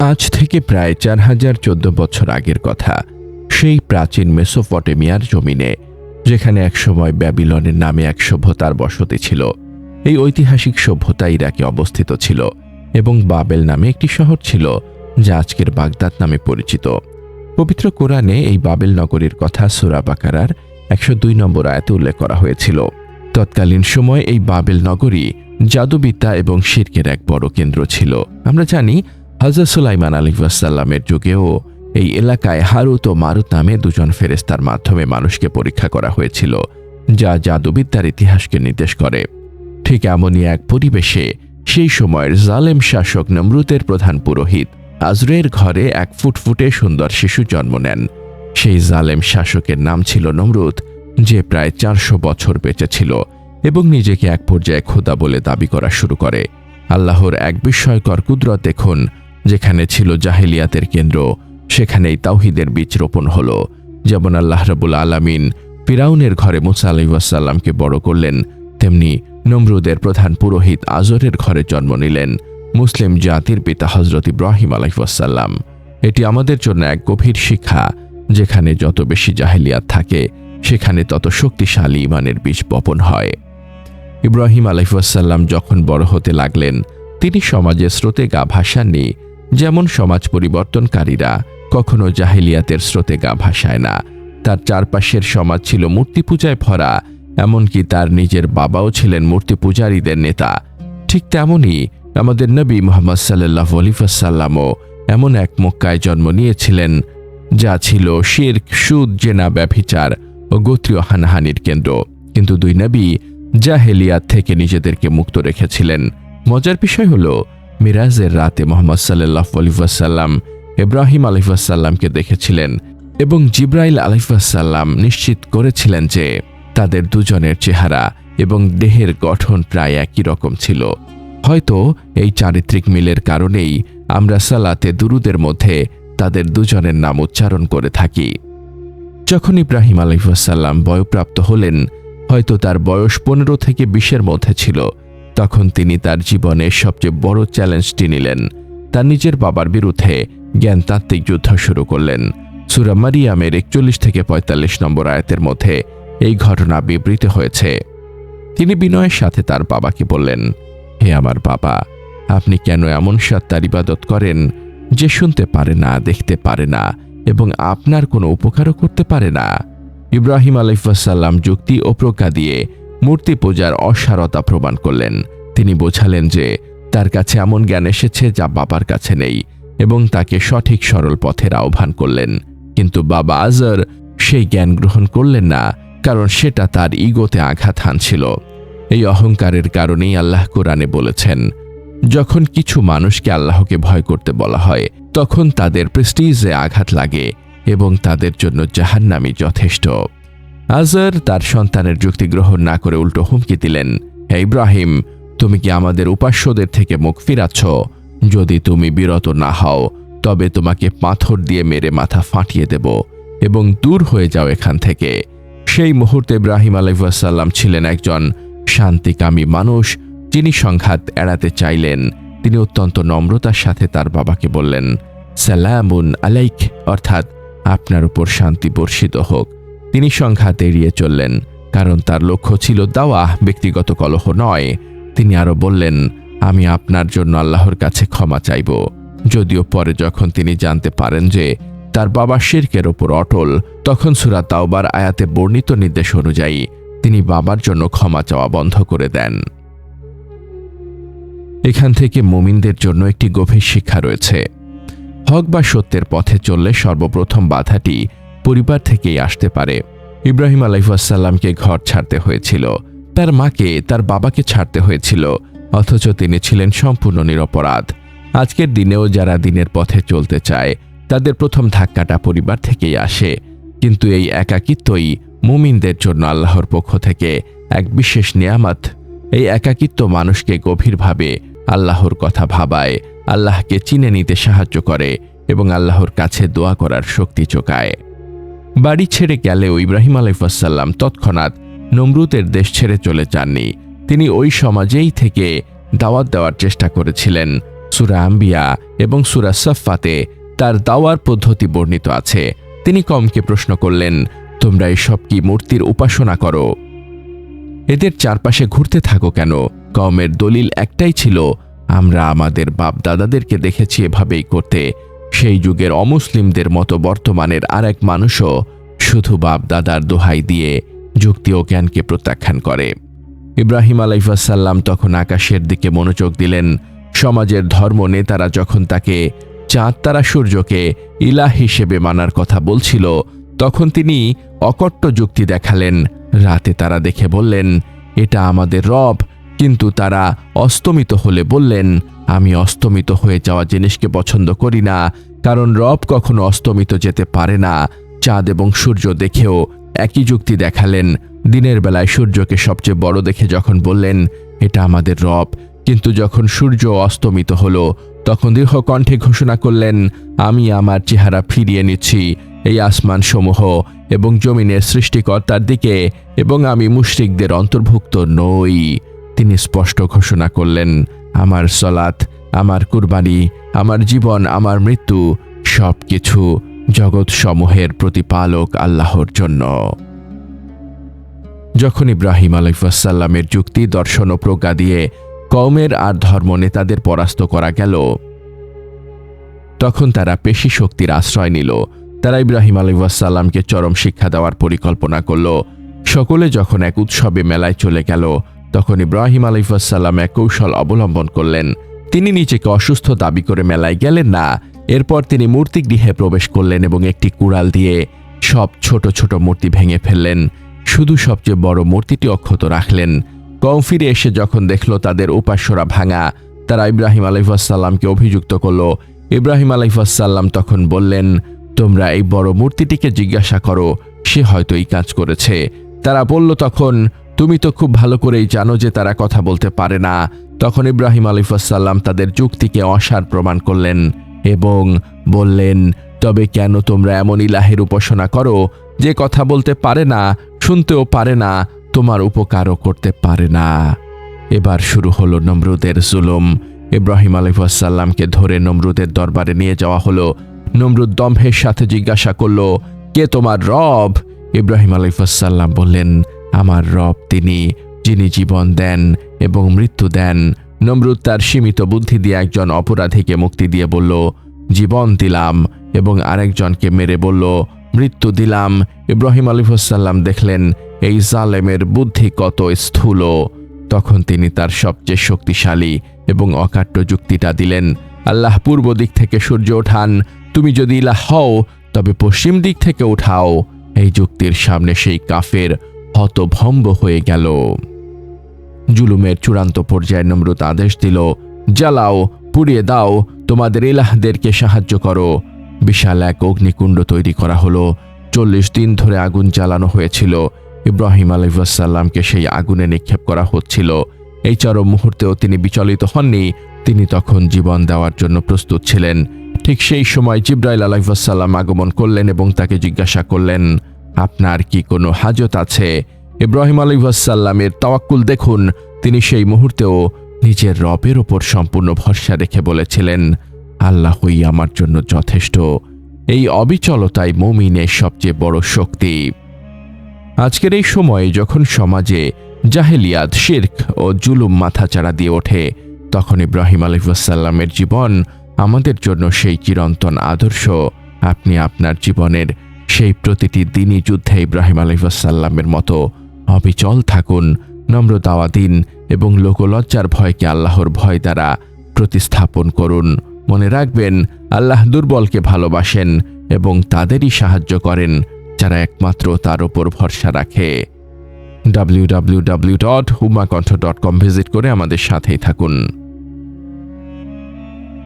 আজ থেকে প্রায় চার হাজার চোদ্দ বছর আগের কথা, সেই প্রাচীন মেসোপটেমিয়ার জমিনে, যেখানে একসময় ব্যাবিলনের নামে এক সভ্যতার বসতি ছিল। এই ঐতিহাসিক সভ্যতা ইরাকে অবস্থিত ছিল এবং বাবেল নামে একটি শহর ছিল, যা আজকের বাগদাদ নামে পরিচিত। পবিত্র কোরআনে এই বাবেল নগরীর কথা সুরা বাকারার একশো দুই নম্বর আয়াতে উল্লেখ করা হয়েছিল। তৎকালীন সময় এই বাবেল নগরী জাদুবিদ্যা এবং শির্কের এক বড় কেন্দ্র ছিল। আমরা জানি হজরত সুলাইমান আলিফাসাল্লামের যুগেও এই এলাকায় হারুত ও মারুত নামে দুজন ফেরেস্তার মাধ্যমে মানুষকে পরীক্ষা করা হয়েছিল, যা জাদুবিদ্যার ইতিহাসকে নির্দেশ করে। ঠিক এমনই এক পরিবেশে সেই সময়ের জালেম শাসক নমরুতের প্রধান পুরোহিত আজরের ঘরে এক ফুটফুটে সুন্দর শিশু জন্ম নেন। সেই জালেম শাসকের নাম ছিল নমরুত যে প্রায় চারশো বছর বেঁচে ছিল এবং নিজেকে এক পর্যায়ে খোদা বলে দাবি করা শুরু করে। আল্লাহর এক বিস্ময়কর কুদরত দেখুন যেখানে ছিল জাহেলিয়াতের কেন্দ্র, সেখানেই তাওহিদের বীজ রোপণ হল। যেমন আল্লাহ রাবুল আলামিন ফিরাউনের ঘরে মুসা আলাইসাল্লামকে বড় করলেন, তেমনি নমরুদের প্রধান পুরোহিত আজরের ঘরে জন্ম নিলেন, মুসলিম জাতির পিতা হজরত ইব্রাহিম আলাইসাল্লাম এটি আমাদের জন্য এক গভীর শিক্ষা, যেখানে যত বেশি জাহেলিয়াত থাকে, সেখানে তত শক্তিশালী ইমানের বীজ বপন হয়। ইব্রাহিম আলাইসাল্লাম যখন বড় হতে লাগলেন, তিনি সমাজে স্রোতে গা ভাসাননি যেমন সমাজ পরিবর্তনকারীরা কখনো জাহিলিয়াতের স্রোতে গা ভাসায় না। তার চারপাশের সমাজ ছিল মূর্তি পূজায় ভরা, এমনকি তার নিজের বাবাও ছিলেন মূর্তি পূজারীদের নেতা। ঠিক তেমনই আমাদের নবী মোহাম্মদ সাল্লাহ আলিফাসাল্লামও এমন এক মক্কায় জন্ম নিয়েছিলেন, যা ছিল শির্ক, সুদ, জেনা, ব্যভিচার ও গোত্রীয় হানাহানির কেন্দ্র। কিন্তু দুই নবী জাহেলিয়াত থেকে নিজেদেরকে মুক্ত রেখেছিলেন। মজার বিষয় হল মিরাজের রাতে মোহাম্মদ সাল্লাহ আলিফাসাল্লাম ইব্রাহিম আলিফাসাল্লামকে দেখেছিলেন এবং জিব্রাইল আলিফাসাল্লাম নিশ্চিত করেছিলেন যে তাদের দুজনের চেহারা এবং দেহের গঠন প্রায় একই রকম ছিল। হয়তো এই চারিত্রিক মিলের কারণেই আমরা সালাতে দুরুদের মধ্যে তাদের দুজনের নাম উচ্চারণ করে থাকি। যখন ইব্রাহিম আলিফাসাল্লাম বয়প্রাপ্ত হলেন, হয়তো তার বয়স পনেরো থেকে বিশের মধ্যে ছিল তখন তিনি তার জীবনের সবচেয়ে বড় চ্যালেঞ্জটি নিলেন। তার নিজের বাবার বিরুদ্ধে জ্ঞানতাত্ত্বিক যুদ্ধ শুরু করলেন। সুরা মারিয়ামের একচল্লিশ থেকে পঁয়তাল্লিশ নম্বর আয়াতের মধ্যে এই ঘটনা বিবৃত হয়েছে। তিনি বিনয়ের সাথে তার বাবাকে বললেন, হে আমার বাবা, আপনি কেন এমন সত্তার ইবাদত করেন যে শুনতে পারে না, দেখতে পারে না এবং আপনার কোনো উপকারও করতে পারে না? ইব্রাহিম আলিফাসাল্লাম যুক্তি ও প্রজ্ঞা দিয়ে মূর্তি পূজার অসারতা প্রমাণ করলেন। তিনি বোঝালেন যে তার কাছে এমন জ্ঞান এসেছে যা বাবার কাছে নেই এবং তাকে সঠিক সরল পথের আহ্বান করলেন। কিন্তু বাবা আজর সেই জ্ঞান গ্রহণ করলেন না, কারণ সেটা তার ইগোতে আঘাত হানছিল। এই অহংকারের কারণেই আল্লাহ কোরআনে বলেছেন, যখন কিছু মানুষকে আল্লাহকে ভয় করতে বলা হয়, তখন তাদের প্রেস্টিজে আঘাত লাগে এবং তাদের জন্য জাহান্নামি যথেষ্ট। আজর তার সন্তানের যুক্তি গ্রহণ না করে উল্টো হুমকি দিলেন। হে ইব্রাহিম, তুমি কি আমাদের উপাস্যদের থেকে মুখ ফিরাচ্ছ? যদি তুমি বিরত না হও, তবে তোমাকে পাথর দিয়ে মেরে মাথা ফাটিয়ে দেব এবং দূর হয়ে যাও এখান থেকে। সেই মুহূর্তে ইব্রাহিম আলাইসাল্লাম ছিলেন একজন শান্তিকামী মানুষ, যিনি সংঘাত এড়াতে চাইলেন। তিনি অত্যন্ত নম্রতার সাথে তার বাবাকে বললেন, সালামুন আলাইক, অর্থাৎ, আপনার উপর শান্তি বর্ষিত হোক। তিনি সংঘাত এড়িয়ে চললেন, কারণ তার লক্ষ্য ছিল দাওয়া ব্যক্তিগত কলহ নয়। তিনি আরও বললেন, আমি আপনার জন্য আল্লাহর কাছে ক্ষমা চাইব। যদিও পরে যখন তিনি জানতে পারেন যে তার বাবা শির্কের ওপর অটল, তখন সুরা তাওবার আয়াতে বর্ণিত নির্দেশ অনুযায়ী তিনি বাবার জন্য ক্ষমা চাওয়া বন্ধ করে দেন। এখান থেকে মুমিনদের জন্য একটি গভীর শিক্ষা রয়েছে। হক বা সত্যের পথে চললে সর্বপ্রথম বাধাটি পরিবার থেকেই আসতে পারে। ইব্রাহিম আলাইসাল্লামকে ঘর ছাড়তে হয়েছিল। তার মাকে, তার বাবাকে ছাড়তে হয়েছিল, অথচ তিনি ছিলেন সম্পূর্ণ নিরপরাধ। আজকের দিনেও যারা দিনের পথে চলতে চায়, তাদের প্রথম ধাক্কাটা পরিবার থেকেই আসে। কিন্তু এই একাকিত্বই মুমিনদের জন্য আল্লাহর পক্ষ থেকে এক বিশেষ নিয়ামত। এই একাকিত্ব মানুষকে গভীরভাবে আল্লাহর কথা ভাবায়, আল্লাহকে চিনে নিতে সাহায্য করে এবং আল্লাহর কাছে দোয়া করার শক্তি চোকায় বাড়ি ছেড়ে গেলেও ইব্রাহিম আলাইফাসাল্লাম তৎক্ষণাৎ নমরুদের দেশ ছেড়ে চলে যাননি। তিনি ওই সমাজেই থেকে দাওয়াত দেওয়ার চেষ্টা করেছিলেন। সুরা আম্বিয়া এবং সুরা সফাতে তার দাওয়ার পদ্ধতি বর্ণিত আছে। তিনি কমকে প্রশ্ন করলেন, তোমরা এসব কি মূর্তির উপাসনা করো? এদের চারপাশে ঘুরতে থাকো কেন? কমের দলিল একটাই ছিল, আমরা আমাদের বাপ দাদাদেরকে দেখেছি এভাবেই করতে। সেই যুগের অমুসলিমদের মতো বর্তমানের আর এক মানুষও শুধু বাপ দাদার দোহাই দিয়ে যুক্তি ও জ্ঞানকে প্রত্যাখ্যান করে। ইব্রাহিম আলাইফাসাল্লাম তখন আকাশের দিকে মনোযোগ দিলেন। সমাজের ধর্ম নেতারা যখন তাকে চাঁদ তারা সূর্যকে ইলাহ হিসেবে মানার কথা বলছিল, তখন তিনি অকট্ট যুক্তি দেখালেন। রাতে তারা দেখে বললেন, এটা আমাদের রব। কিন্তু তারা অস্তমিত হলে বললেন আমি অস্তমিত হয়ে যাওয়া জিনিসকে পছন্দ করি না, কারণ রব কখনো অস্তমিত যেতে পারে না। চাঁদ এবং সূর্য দেখেও একই যুক্তি দেখালেন। দিনের বেলায় সূর্যকে সবচেয়ে বড় দেখে যখন বললেন, এটা আমাদের রব। কিন্তু যখন সূর্য অস্তমিত হলো, তখন দীর্ঘ কণ্ঠে ঘোষণা করলেন, আমি আমার চেহারা ফিরিয়ে নিচ্ছি এই আসমান সমূহ এবং জমিনের সৃষ্টিকর্তার দিকে এবং আমি মুশরিকদের অন্তর্ভুক্ত নই। তিনি স্পষ্ট ঘোষণা করলেন আমার সলাত আমার কুরবানি, আমার জীবন, আমার মৃত্যু সব কিছু জগৎ সমূহের প্রতিপালক আল্লাহর জন্য। যখন ইব্রাহিম আলাইসাল্লামের যুক্তি, দর্শন ও প্রজ্ঞা দিয়ে কওমের আর ধর্ম নেতাদের পরাস্ত করা গেল, তখন তারা পেশি শক্তির আশ্রয় নিল। তারা ইব্রাহিম আলাইসাল্লামকে চরম শিক্ষা দেওয়ার পরিকল্পনা করল। সকলে যখন এক উৎসবে মেলায় চলে গেল তখন ইব্রাহিম আলিফাসাল্লাম এক কৌশল অবলম্বন করলেন। তিনি নিজেকে অসুস্থ দাবি করে মেলায় গেলেন না। এরপর তিনি মূর্তি গৃহে প্রবেশ করলেন এবং একটি কুড়াল দিয়ে সব ছোট ছোট মূর্তি ভেঙে ফেললেন। শুধু সবচেয়ে বড় মূর্তিটি অক্ষত রাখলেন। কম ফিরে এসে যখন দেখল তাদের উপাস্যরা ভাঙা, তারা ইব্রাহিম আলাইফাসাল্লামকে অভিযুক্ত করল। ইব্রাহিম আলাইফাসাল্লাম তখন বললেন, তোমরা এই বড় মূর্তিটিকে জিজ্ঞাসা করো, সে হয়তো এই কাজ করেছে। তারা বলল তখন তুমি তো খুব ভালো করেই জানো যে তারা কথা বলতে পারে না। তখন ইব্রাহিম আলিফাসাল্লাম তাদের যুক্তিকে অসার প্রমাণ করলেন এবং বললেন, তবে কেন তোমরা এমন ইলাহের উপাসনা করো যে কথা বলতে পারে না, শুনতেও পারে না, তোমার উপকারও করতে পারে না? এবার শুরু হলো নমরুদের জুলুম। ইব্রাহিম আলিফাসাল্লামকে ধরে নমরুদের দরবারে নিয়ে যাওয়া হলো। নমরুদ দম্ভের সাথে জিজ্ঞাসা করল, কে তোমার রব? ইব্রাহিম আলিফাসাল্লাম বললেন আমার রব তিনি, যিনি জীবন দেন এবং মৃত্যু দেন। নমরুদ তার সীমিত বুদ্ধি দিয়ে একজন অপরাধীকে মুক্তি দিয়ে বলল, জীবন দিলাম। এবং আরেকজনকে মেরে বলল, মৃত্যু দিলাম। ইব্রাহিম আলিফাসাল্লাম দেখলেন, এই জালেমের বুদ্ধি কত স্থূল। তখন তিনি তার সবচেয়ে শক্তিশালী এবং অকাট্য যুক্তিটা দিলেন, আল্লাহ পূর্ব দিক থেকে সূর্য ওঠান, তুমি যদি ইলাহ হও, তবে পশ্চিম দিক থেকে উঠাও। এই যুক্তির সামনে সেই কাফের হতভম্ব হয়ে গেল। জুলুমের চূড়ান্ত পর্যায়ে নমরুত আদেশ দিল, জ্বালাও, পুড়িয়ে দাও, তোমাদের ইলাহদেরকে সাহায্য করো। বিশাল এক অগ্নিকুণ্ড তৈরি করা হলো। চল্লিশ দিন ধরে আগুন জ্বালানো হয়েছিল। ইব্রাহিম আলিবাসাল্লামকে সেই আগুনে নিক্ষেপ করা হচ্ছিল। এই চরম মুহূর্তেও তিনি বিচলিত হননি। তিনি তখন জীবন দেওয়ার জন্য প্রস্তুত ছিলেন। ঠিক সেই সময় জিব্রাইল আলাইসাল্লাম আগমন করলেন এবং তাকে জিজ্ঞাসা করলেন আপনার কি কোনো হাজত আছে? ইব্রাহিম আলিবাসাল্লামের তাওয়াক্কুল দেখুন। তিনি সেই মুহূর্তেও নিজের রবের ওপর সম্পূর্ণ ভরসা রেখে বলেছিলেন, আল্লাহই আমার জন্য যথেষ্ট। এই অবিচলতাই মমিনের সবচেয়ে বড় শক্তি। আজকের এই সময়ে যখন সমাজে জাহেলিয়াত, শির্ক ও জুলুম মাথাচাড়া দিয়ে ওঠে, তখন ইব্রাহিম আলিফাসাল্লামের জীবন আমাদের জন্য সেই চিরন্তন আদর্শ। আপনি আপনার জীবনের সেই প্রতিটি দিনই যুদ্ধে ইব্রাহিম আলিফাসাল্লামের মতো অবিচল থাকুন, নম্র দাওয়া দিন এবং লোকলজ্জার ভয়কে আল্লাহর ভয় দ্বারা প্রতিস্থাপন করুন। মনে রাখবেন, আল্লাহ দুর্বলকে ভালোবাসেন এবং তাদেরই সাহায্য করেন, যারা একমাত্র তার ওপর ভরসা রাখে। W W W dot Humakantha dot com visit করে আমাদের সাথেই থাকুন।